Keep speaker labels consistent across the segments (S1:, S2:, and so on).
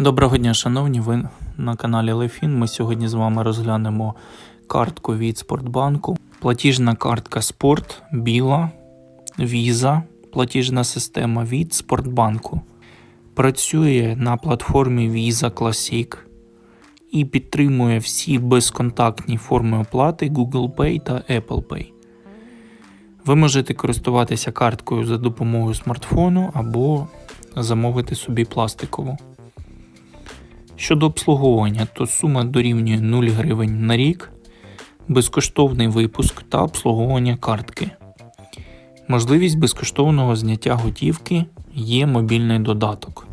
S1: Доброго дня, шановні. Ви на каналі Лефін. Ми сьогодні з вами розглянемо картку від Спортбанку. Платіжна картка Спорт, біла, віза, платіжна система від Спортбанку. Працює на платформі Visa Classic і підтримує всі безконтактні форми оплати Google Pay та Apple Pay. Ви можете користуватися карткою за допомогою смартфону або замовити собі пластикову. Щодо обслуговування, то сума дорівнює 0 гривень на рік, безкоштовний випуск та обслуговування картки. Можливість безкоштовного зняття готівки є мобільний додаток.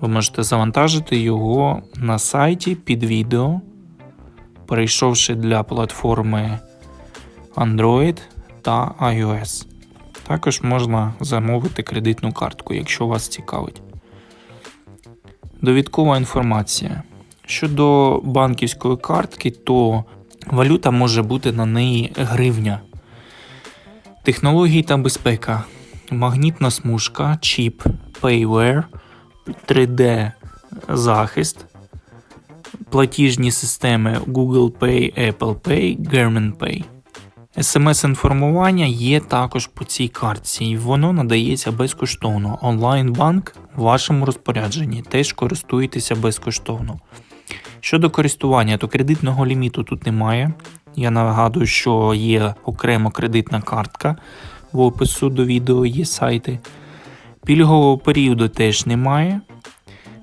S1: Ви можете завантажити його на сайті під відео, перейшовши для платформи Android та iOS. Також можна замовити кредитну картку, якщо вас цікавить. Довідкова інформація. Щодо банківської картки, то валюта може бути на неї гривня. Технології та безпека. Магнітна смужка, чіп, Payware, 3D захист, платіжні системи Google Pay, Apple Pay, Garmin Pay. СМС-інформування є також по цій картці, і воно надається безкоштовно. Онлайн-банк в вашому розпорядженні теж користуєтеся безкоштовно. Щодо користування, то кредитного ліміту тут немає. Я нагадую, що є окремо кредитна картка. В опису до відео є сайти. Пільгового періоду теж немає.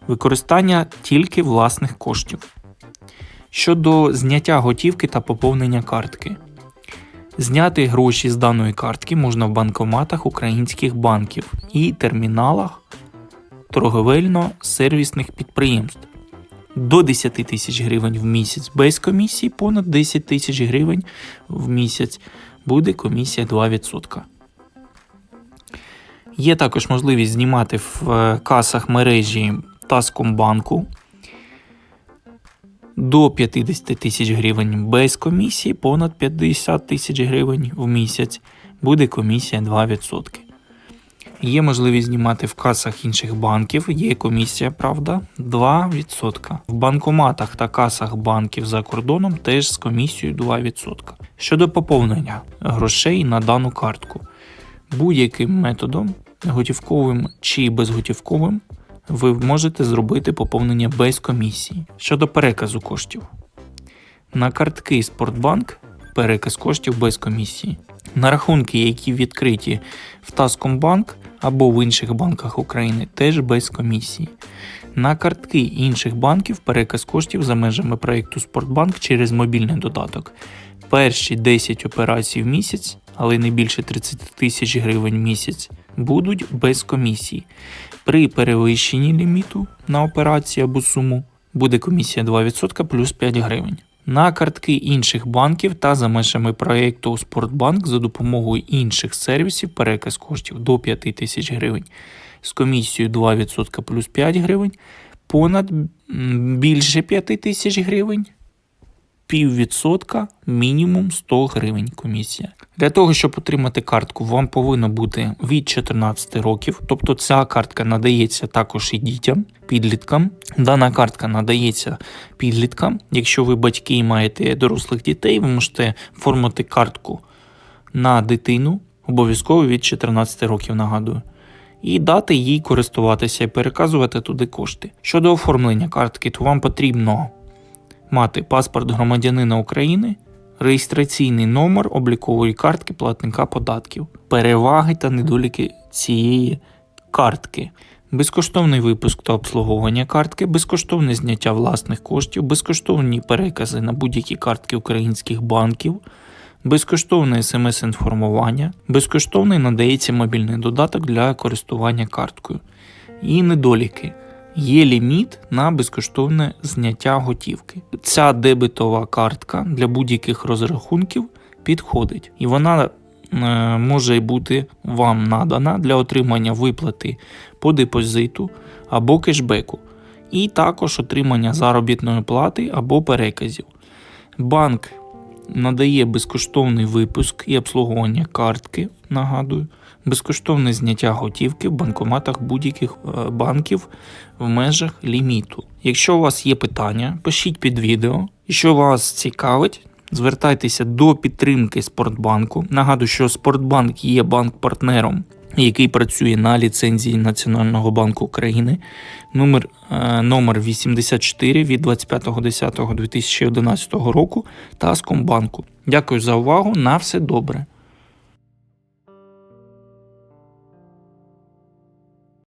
S1: Використання тільки власних коштів. Щодо зняття готівки та поповнення картки. Зняти гроші з даної картки можна в банкоматах українських банків і терміналах торговельно-сервісних підприємств. До 10 тисяч гривень в місяць без комісії, понад 10 тисяч гривень в місяць буде комісія 2%. Є також можливість знімати в е, касах мережі Таскомбанку до 50 тисяч гривень без комісії, понад 50 тисяч гривень в місяць буде комісія 2%. Є можливість знімати в касах інших банків, є комісія, правда, 2%. В банкоматах та касах банків за кордоном теж з комісією 2%. Щодо поповнення грошей на дану картку, будь-яким методом, готівковим чи безготівковим, ви можете зробити поповнення без комісії. Щодо переказу коштів. На картки Спортбанк переказ коштів без комісії. На рахунки, які відкриті в Таскомбанк або в інших банках України, теж без комісії. На картки інших банків переказ коштів за межами проєкту Спортбанк через мобільний додаток. Перші 10 операцій в місяць, але не більше 30 тисяч гривень місяць, будуть без комісії. При перевищенні ліміту на операцію або суму буде комісія 2% плюс 5 гривень. На картки інших банків та за межами проєкту Спортбанк за допомогою інших сервісів переказ коштів до 5 тисяч гривень з комісією 2% плюс 5 гривень, понад більше 5 тисяч гривень піввідсотка, мінімум 100 гривень комісія. Для того, щоб отримати картку, вам повинно бути від 14 років, тобто ця картка надається також і дітям, підліткам. Дана картка надається підліткам. Якщо ви батьки і маєте дорослих дітей, ви можете оформити картку на дитину, обов'язково від 14 років, нагадую. І дати їй користуватися і переказувати туди кошти. Щодо оформлення картки, то вам потрібно мати паспорт громадянина України, реєстраційний номер облікової картки платника податків, переваги та недоліки цієї картки. Безкоштовний випуск та обслуговування картки, безкоштовне зняття власних коштів, безкоштовні перекази на будь-які картки українських банків, безкоштовне смс-інформування, безкоштовний надається мобільний додаток для користування карткою. І недоліки. Є ліміт на безкоштовне зняття готівки. Ця дебетова картка для будь-яких розрахунків підходить, і вона е, може бути вам надана для отримання виплати по депозиту або кешбеку, і також отримання заробітної плати або переказів. Банк надає безкоштовний випуск і обслуговування картки, нагадую, безкоштовне зняття готівки в банкоматах будь-яких е, банків в межах ліміту. Якщо у вас є питання, пишіть під відео. Якщо вас цікавить, звертайтеся до підтримки Спортбанку. Нагадую, що Спортбанк є банк-партнером, який працює на ліцензії Національного банку України. Номер, е, номер 84 від 25.10.2011 року Таскомбанку. Дякую за увагу. На все добре.